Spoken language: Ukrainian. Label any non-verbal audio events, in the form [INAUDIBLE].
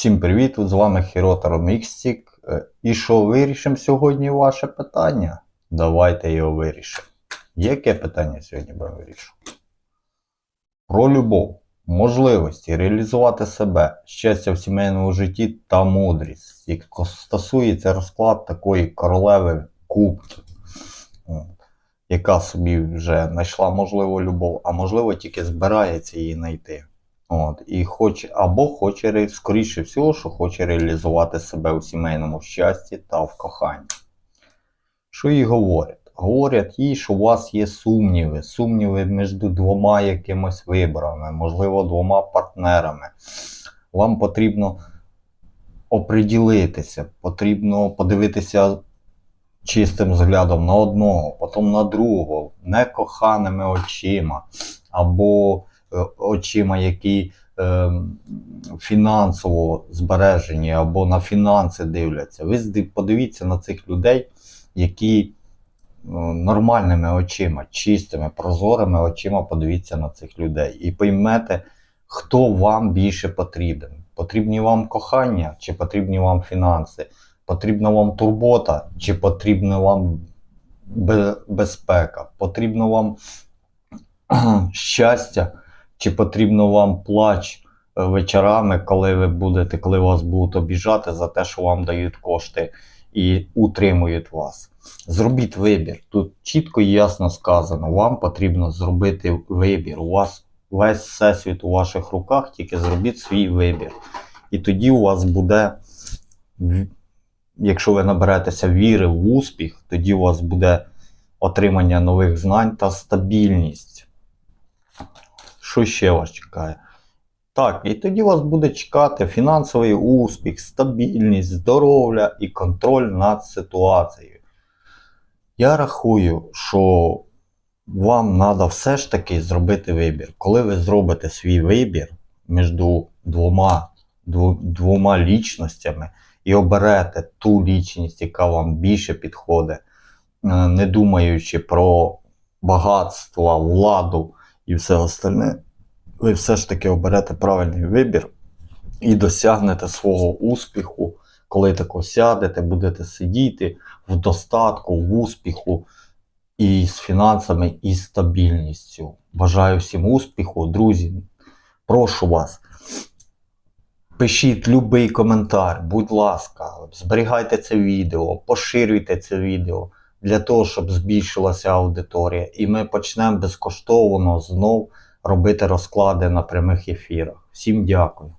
Всім привіт! З вами Хіротаро Мікстік. Е, І що вирішимо сьогодні ваше питання? Давайте його вирішимо. Яке питання сьогодні будемо вирішувати? Про любов, можливості реалізувати себе, щастя в сімейному житті та мудрість, яка стосується розклад такої королеви кубків, яка собі вже знайшла можливо любов, а можливо тільки збирається її знайти. От, і хоче, або хоче, скоріше всього, що хоче реалізувати себе у сімейному щасті та в коханні. Що їй говорять? Говорять їй, що у вас є сумніви, сумніви між двома якимось виборами, можливо, двома партнерами. Вам потрібно оприділитися, потрібно подивитися чистим взглядом на одного, потім на другого, некоханими очима, або очима, які е, фінансово збережені, або на фінанси дивляться. Ви подивіться на цих людей, які е, нормальними очима, чистими, прозорими очима подивіться на цих людей і поймете, хто вам більше потрібен. Потрібні вам кохання чи потрібні вам фінанси? Потрібна вам турбота, чи потрібна вам безпека? Потрібно вам [CLEARS THROAT] щастя, чи потрібно вам плач е, вечорами, коли ви будете, коли вас будуть обіжати за те, що вам дають кошти і утримують вас. Зробіть вибір. Тут чітко і ясно сказано, вам потрібно зробити вибір. У вас весь всесвіт у ваших руках, тільки зробіть свій вибір. І тоді у вас буде якщо ви наберетеся віри в успіх, тоді у вас буде отримання нових знань та стабільність. Що ще вас чекає? Так, і тоді вас буде чекати фінансовий успіх, стабільність, здоров'я і контроль над ситуацією. Я рахую, що вам треба все ж таки зробити вибір. Коли ви зробите свій вибір між двома, двома лічностями, і оберете ту лічність, яка вам більше підходить, е, не думаючи про багатство, владу і все остальне, ви все ж таки оберете правильний вибір і досягнете свого успіху, коли тако сядете, будете сидіти в достатку, в успіху і з фінансами, і стабільністю. Бажаю всім успіху, друзі. Прошу вас. Пишіть будь-який коментар, будь ласка, зберігайте це відео, поширюйте це відео для того, щоб збільшилася аудиторія. І ми почнемо безкоштовно знов робити розклади на прямих ефірах. Всім дякую.